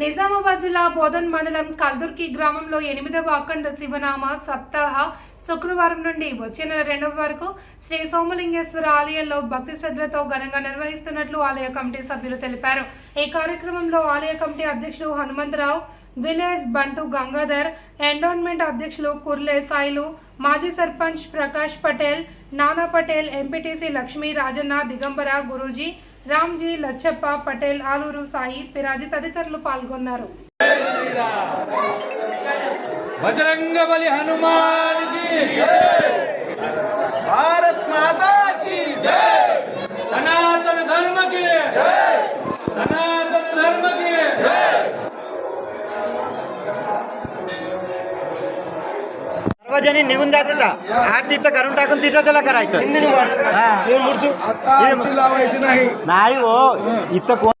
నిజామాబాద్ జిల్లా బోధన్ మండలం కల్దుర్కి గ్రామంలో ఎనిమిదవ అఖండ శివనామ సప్తాహ శుక్రవారం నుండి వచ్చే నెల రెండవ వరకు శ్రీ సోమలింగేశ్వర ఆలయంలో భక్తి శ్రద్ధలతో ఘనంగా నిర్వహిస్తున్నట్లు ఆలయ కమిటీ సభ్యులు తెలిపారు. ఈ కార్యక్రమంలో ఆలయ కమిటీ అధ్యక్షులు హనుమంతరావు విలేజ్ బంటు గంగాధర్ ఎండోన్మెంట్ అధ్యక్షులు కుర్లే సాయిలు మాజీ సర్పంచ్ ప్రకాష్ పటేల్ నానా పటేల్ ఎంపీటీసీ లక్ష్మీ రాజన్న దిగంబర గురూజీ రామ్జీ లచ్చప్ప పటేల్ ఆలూరు సాయి పిరాజి తదితరులు పాల్గొన్నారు. హనుమాన్ భారత్ మాతా सार्वजनिक निघून जाते का आरती तर करून टाकून तिथं त्याला करायचं. हा. नाही. हो इथं कोण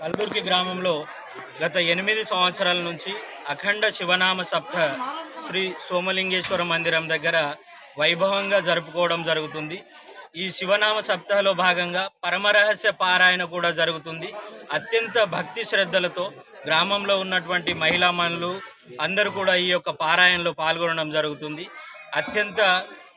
కల్బుర్గి గ్రామంలో గత ఎనిమిది సంవత్సరాల నుంచి అఖండ శివనామ సప్త శ్రీ సోమలింగేశ్వర మందిరం దగ్గర వైభవంగా జరుపుకోవడం జరుగుతుంది. ఈ శివనామ సప్తాహలో భాగంగా పరమరహస్య పారాయణ కూడా జరుగుతుంది. అత్యంత భక్తి శ్రద్ధలతో గ్రామంలో ఉన్నటువంటి మహిళామణులు అందరూ కూడా ఈ యొక్క పారాయణలో పాల్గొనడం జరుగుతుంది. అత్యంత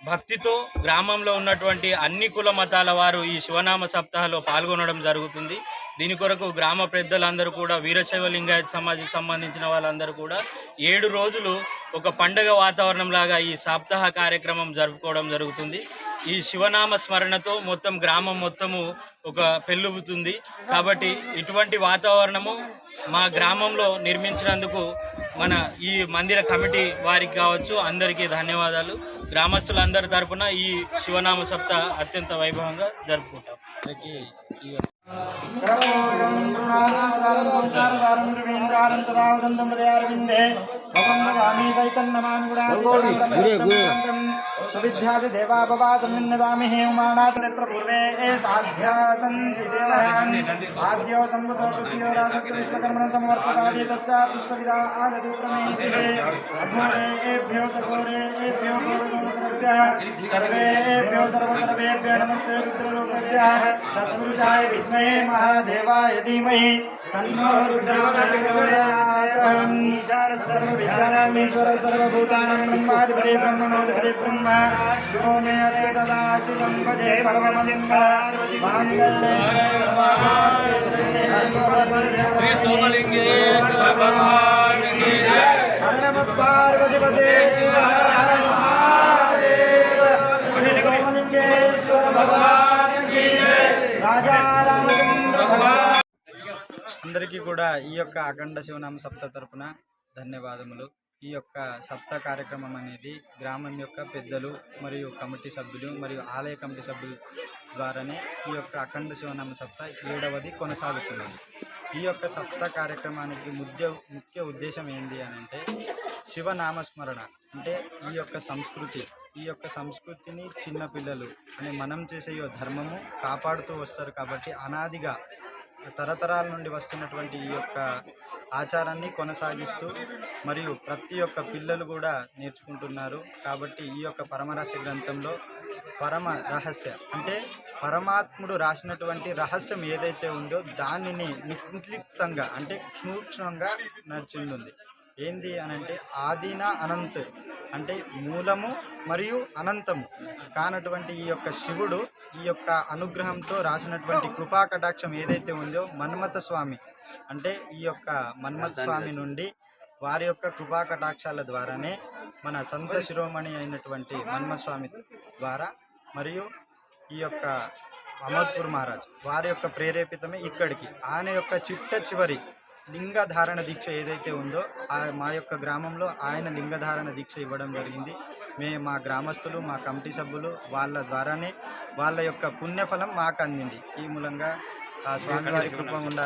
భక్తితో గ్రామంలో ఉన్నటువంటి అన్ని కుల మతాల వారు ఈ శివనామ సప్తాహలో పాల్గొనడం జరుగుతుంది. దీని కొరకు గ్రామ పెద్దలందరూ కూడా వీరశైవ లింగాయత్ సమాజం సంబంధించిన వాళ్ళందరూ కూడా ఏడు రోజులు ఒక పండగ వాతావరణం లాగా ఈ సప్తాహ కార్యక్రమం జరుపుకోవడం జరుగుతుంది. ఈ శివనామ స్మరణతో మొత్తం గ్రామం మొత్తము ఒక పెళ్ళుబుతుంది. కాబట్టి ఇటువంటి వాతావరణము మా గ్రామంలో నిర్మించినందుకు మన ఈ మందిర కమిటీ వారికి కావచ్చు అందరికీ ధన్యవాదాలు. గ్రామస్తులందరి తరపున ఈ శివనామ సప్త అత్యంత వైభవంగా జరుపుకుంటాం. సువిద్యాది దేవాపవాతమిన్నదామి सुविध्यादिदेवापवादनिन्नदामि हेमानात्र पूर्वे साध्यासन्ति आद्यो राजकृष्णकर्मणं समवर्तकादि तस्या सर्वेभ्यो सर्वसर्वेभ्यो नमस्ते तत्पुरुषाय विद्महे महादेवाय धीमहि। तन्नो सर्वभूतानां, ब्रह्मादिपदे ब्रह्मणोदिपदे ब्रह्म। బ్రహ్మ శివో మే అస్య సదా శివం భజే సర్వమంగళ श्री सोमलिंगेश्वर भगवान की నమ పార్వతిపతే సోమలింగేశ్వర భగవాన్ కీ రాజా రామచంద్ర భగవాన్ అందరికీ కూడా ఈ యొక్క అఖండ శివనామ సప్త తరపున ధన్యవాదములు ఈ యొక్క సప్త కార్యక్రమం అనేది గ్రామం యొక్క పెద్దలు మరియు కమిటీ సభ్యులు మరియు ఆలయ కమిటీ సభ్యులు ద్వారానే ఈ యొక్క అఖండ శివనామ సప్త ఏడవది కొనసాగుతున్నది. ఈ యొక్క సప్త కార్యక్రమానికి ముఖ్య ముఖ్య ఉద్దేశం ఏంటి అని అంటే శివనామస్మరణ. అంటే ఈ యొక్క సంస్కృతి ఈ యొక్క సంస్కృతిని చిన్నపిల్లలు అని మనం చేసే ఈ ధర్మము కాపాడుతూ వస్తారు కాబట్టి అనాదిగా తరతరాల నుండి వస్తున్నటువంటి ఈ యొక్క ఆచారాన్ని కొనసాగిస్తూ మరియు ప్రతి ఒక్క పిల్లలు కూడా నేర్చుకుంటున్నారు. కాబట్టి ఈ యొక్క పరమరహస్య గ్రంథంలో పరమ రహస్య అంటే పరమాత్ముడు రాసినటువంటి రహస్యం ఏదైతే ఉందో దానిని నిక్లిప్తంగా అంటే సూక్ష్మంగా నడిచింది. ఏంది అని అంటే ఆదిన అనంత్ అంటే మూలము మరియు అనంతము. కానటువంటి ఈ యొక్క శివుడు ఈ యొక్క అనుగ్రహంతో రాసినటువంటి కృపా కటాక్షం ఏదైతే ఉందో మన్మథ స్వామి. అంటే ఈ యొక్క మన్మథ స్వామి నుండి వారి యొక్క కృపా కటాక్షాల ద్వారానే మన సంత శిరోమణి అయినటువంటి మన్మస్వామి ద్వారా మరియు ఈ యొక్క అమర్పూర్ మహారాజ్ వారి యొక్క ప్రేరేపితమే ఇక్కడికి. ఆయన యొక్క చిట్ట చివరి లింగధారణ దీక్ష ఏదైతే ఉందో ఆ మా యొక్క గ్రామంలో ఆయన లింగధారణ దీక్ష ఇవ్వడం జరిగింది. మే మా గ్రామస్తులు మా కమిటీ సభ్యులు వాళ్ళ ద్వారానే వాళ్ళ యొక్క పుణ్యఫలం మాకు అందింది. ఈ మూలంగా ఆ స్వామివారి కృప ఉండాలి.